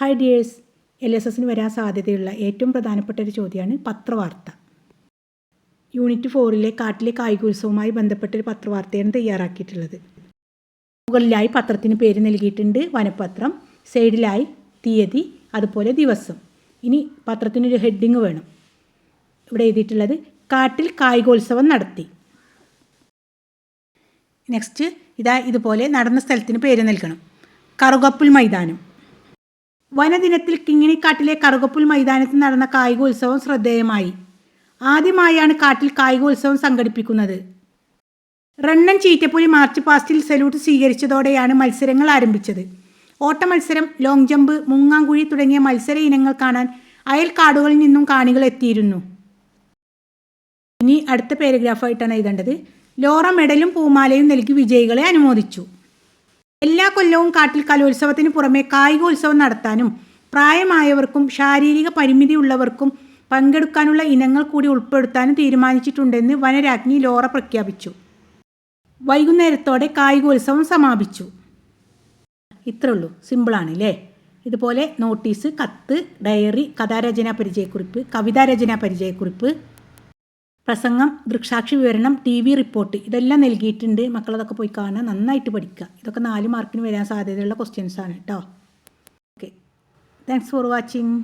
Hi dears L S എസിന് വരാൻ സാധ്യതയുള്ള ഏറ്റവും പ്രധാനപ്പെട്ട ഒരു ചോദ്യമാണ് പത്രവാർത്ത. യൂണിറ്റ് ഫോറിലെ കാട്ടിലെ കായികോത്സവവുമായി ബന്ധപ്പെട്ട ഒരു പത്രവാർത്തയാണ് തയ്യാറാക്കിയിട്ടുള്ളത്. മുകളിലായി പത്രത്തിന് പേര് നൽകിയിട്ടുണ്ട് വനപത്രം സൈഡിലായി തീയതി അതുപോലെ ദിവസം. ഇനി പത്രത്തിനൊരു ഹെഡിങ് വേണം. ഇവിടെ എഴുതിയിട്ടുള്ളത് കാട്ടിൽ കായികോത്സവം നടത്തി. നെക്സ്റ്റ് ഇതാ ഇതുപോലെ നടന്ന സ്ഥലത്തിന് പേര് നൽകണം. കറുകപ്പുൽ മൈതാനം. വനദിനത്തിൽ കിങ്ങിണിക്കാട്ടിലെ കറുകപ്പുൽ മൈതാനത്ത് നടന്ന കായികോത്സവം ശ്രദ്ധേയമായി. ആദ്യമായാണ് കാട്ടിൽ കായികോത്സവം സംഘടിപ്പിക്കുന്നത്. റണ്ണൻ ചീറ്റപ്പുലി മാർച്ച് പാസ്റ്റിൽ സല്യൂട്ട് സ്വീകരിച്ചതോടെയാണ് മത്സരങ്ങൾ ആരംഭിച്ചത്. ഓട്ട മത്സരം ലോങ് ജമ്പ് മുങ്ങാങ്കുഴി തുടങ്ങിയ മത്സര ഇനങ്ങൾ കാണാൻ അയൽക്കാടുകളിൽ നിന്നും കാണികൾ എത്തിയിരുന്നു. ഇനി അടുത്ത പാരഗ്രാഫായിട്ടാണ് എഴുതേണ്ടത്. ലോറ മെഡലും പൂമാലയും നൽകി വിജയികളെ അനുമോദിച്ചു. എല്ലാ കൊല്ലവും കാട്ടിൽ കലോത്സവത്തിന് പുറമെ കായികോത്സവം നടത്താനും പ്രായമായവർക്കും ശാരീരിക പരിമിതിയുള്ളവർക്കും പങ്കെടുക്കാനുള്ള ഇനങ്ങൾ കൂടി ഉൾപ്പെടുത്താനും തീരുമാനിച്ചിട്ടുണ്ടെന്ന് വനരാജ്ഞി ലോറ പ്രഖ്യാപിച്ചു. വൈകുന്നേരത്തോടെ കായികോത്സവം സമാപിച്ചു. ഇത്രേ ഉള്ളൂ സിമ്പിളാണ് അല്ലേ ഇതുപോലെ നോട്ടീസ് കത്ത് ഡയറി കഥാരചനാ പരിചയക്കുറിപ്പ് കവിതാരചനാ പരിചയക്കുറിപ്പ് പ്രസംഗം ദൃക്സാക്ഷി വിവരണം ടി വി റിപ്പോർട്ട് ഇതെല്ലാം നൽകിയിട്ടുണ്ട്. മക്കളതൊക്കെ പോയി കാണുക നന്നായിട്ട് പഠിക്കുക. ഇതൊക്കെ നാല് മാർക്കിന് വരാൻ സാധ്യതയുള്ള ക്വസ്റ്റ്യൻസാണ് കേട്ടോ ഓക്കെ താങ്ക്സ് ഫോർ വാച്ചിങ്